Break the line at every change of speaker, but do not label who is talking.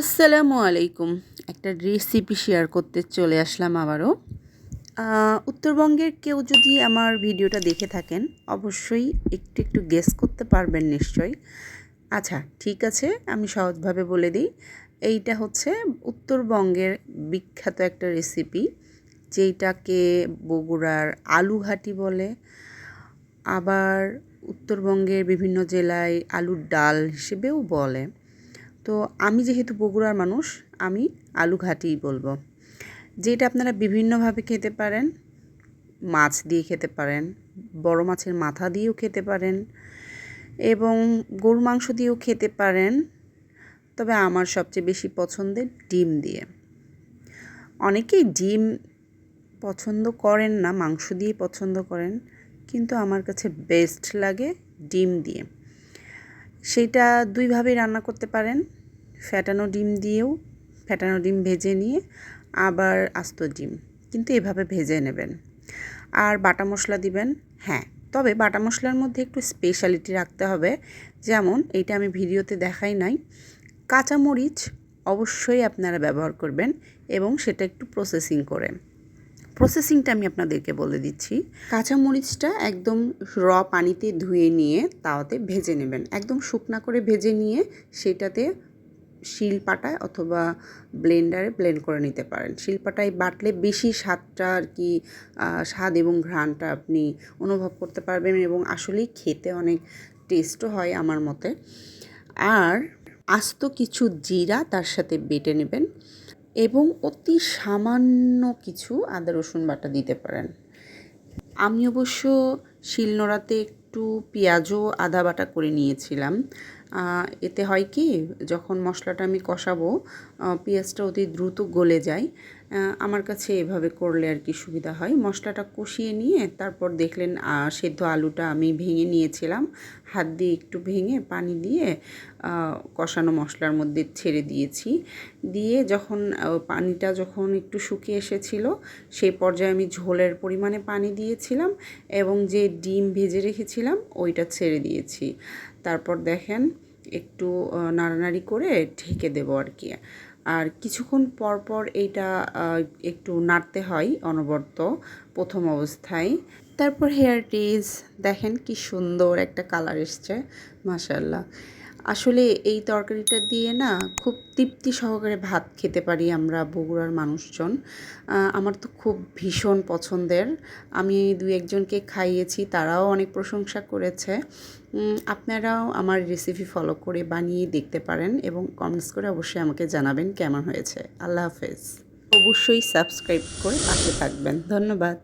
আসসালামু আলাইকুম। একটা রেসিপি শেয়ার করতে চলে আসলাম আবারও। উত্তরবঙ্গের কেউ যদি আমার ভিডিওটা দেখে থাকেন, অবশ্যই একটু একটু গেস করতে পারবেন নিশ্চয়ই। আচ্ছা ঠিক আছে, আমি সহজভাবে বলে দিই। এইটা হচ্ছে উত্তরবঙ্গের বিখ্যাত একটা রেসিপি যেইটাকে বগুড়ার আলুঘাটি বলে। আবার উত্তরবঙ্গের বিভিন্ন জেলায় আলুর ডাল হিসেবেও বলে। তো আমি যেহেতু বগুড়ার মানুষ, আমি আলু ঘাটিই বলব। যেটা আপনারা বিভিন্নভাবে খেতে পারেন, মাছ দিয়ে খেতে পারেন, বড় মাছের মাথা দিয়েও খেতে পারেন এবং গরু মাংস দিয়েও খেতে পারেন, তবে আমার সবচেয়ে বেশি পছন্দের ডিম দিয়ে। অনেকেই ডিম পছন্দ করেন না, মাংস দিয়ে পছন্দ করেন, কিন্তু আমার কাছে বেস্ট লাগে ডিম দিয়ে। সেইটা দুইভাবে রান্না করতে পারেন। ফ্যাটানো ডিম দিয়েও ফ্যাটানো ডিম ভেজে নিয়ে আবার আস্ত ডিম, কিন্তু এভাবে ভেজে নেবেন। আর বাটা মশলা দিবেন হ্যাঁ তবে বাটা মশলার মধ্যে একটু স্পেশালিটি রাখতে হবে। যেমন, এইটা আমি ভিডিওতে দেখাই নাই। কাঁচামরিচ অবশ্যই আপনারা ব্যবহার করবেন এবং সেটা একটু প্রসেসিং করে। প্রসেসিংটা আমি আপনাদেরকে বলে দিচ্ছি। কাঁচা মরিচটা একদম র পানিতে ধুয়ে নিয়ে তাওয়াতে ভেজে নেবেন। একদম শুকনা করে ভেজে নিয়ে সেটাতে শিলপাটায় অথবা ব্লেন্ডারে ব্লেন্ড করে নিতে পারেন। শিলপাটায় বাটলে বেশি স্বাদটা আর কি স্বাদ এবং ঘ্রাণটা আপনি অনুভব করতে পারবেন এবং আসলেই খেতে অনেক টেস্টও হয় আমার মতে। আর আস্ত কিছু জিরা তার সাথে বেটে নেবেন। এবং অতি সামান্য কিছু আদা, রসুন বাটা দিতে পারেন। আমি অবশ্য শিলনোড়াতে একটু পেঁয়াজও আদা বাটা করে নিয়েছিলাম। এতে হয় কি, যখন মশলাটা আমি কষাবো পেঁয়াজটা অতি দ্রুত গলে যায় আমার কাছে এভাবে করলে আর কি সুবিধা হয়। মশলাটা কষিয়ে নিয়ে তারপর দেখলেন সেদ্ধ আলুটা আমি ভেঙে নিয়েছিলাম। হাত দিয়ে একটু ভেঙে পানি দিয়ে কষানো মশলার মধ্যে ছেড়ে দিয়েছি। দিয়ে যখন পানিটা যখন একটু শুকিয়ে এসেছিল সেই পর্যায়ে আমি ঝোলের পরিমাণে পানি দিয়েছিলাম এবং যে ডিম ভেজে রেখেছিলাম, ওইটা ছেড়ে দিয়েছি। তারপর দেখেন একটু নাড়ানাড়ি করে ঢেকে দেব আর কি। আর কিছুক্ষণ পর পর এইটা একটু নাড়তে হয় অনবর্ত প্রথম অবস্থায়। তারপর হেয়ার টিজ দেখেন কি সুন্দর একটা কালার এসছে মাসাল্লাহ আসলে এই তরকারিটা দিয়ে না খুব তৃপ্তি সহকারে ভাত খেতে পারি আমরা বগুড়ার মানুষজন। আমার তো খুব ভীষণ পছন্দের। আমি দুই একজনকে খাইয়েছি, তারাও অনেক প্রশংসা করেছে। আপনারাও আমার রেসিপি ফলো করে বানিয়ে দেখতে পারেন এবং কমেন্টস করে অবশ্যই আমাকে জানাবেন কেমন হয়েছে। আল্লাহ হাফেজ। অবশ্যই সাবস্ক্রাইব করে পাশে থাকবেন। ধন্যবাদ।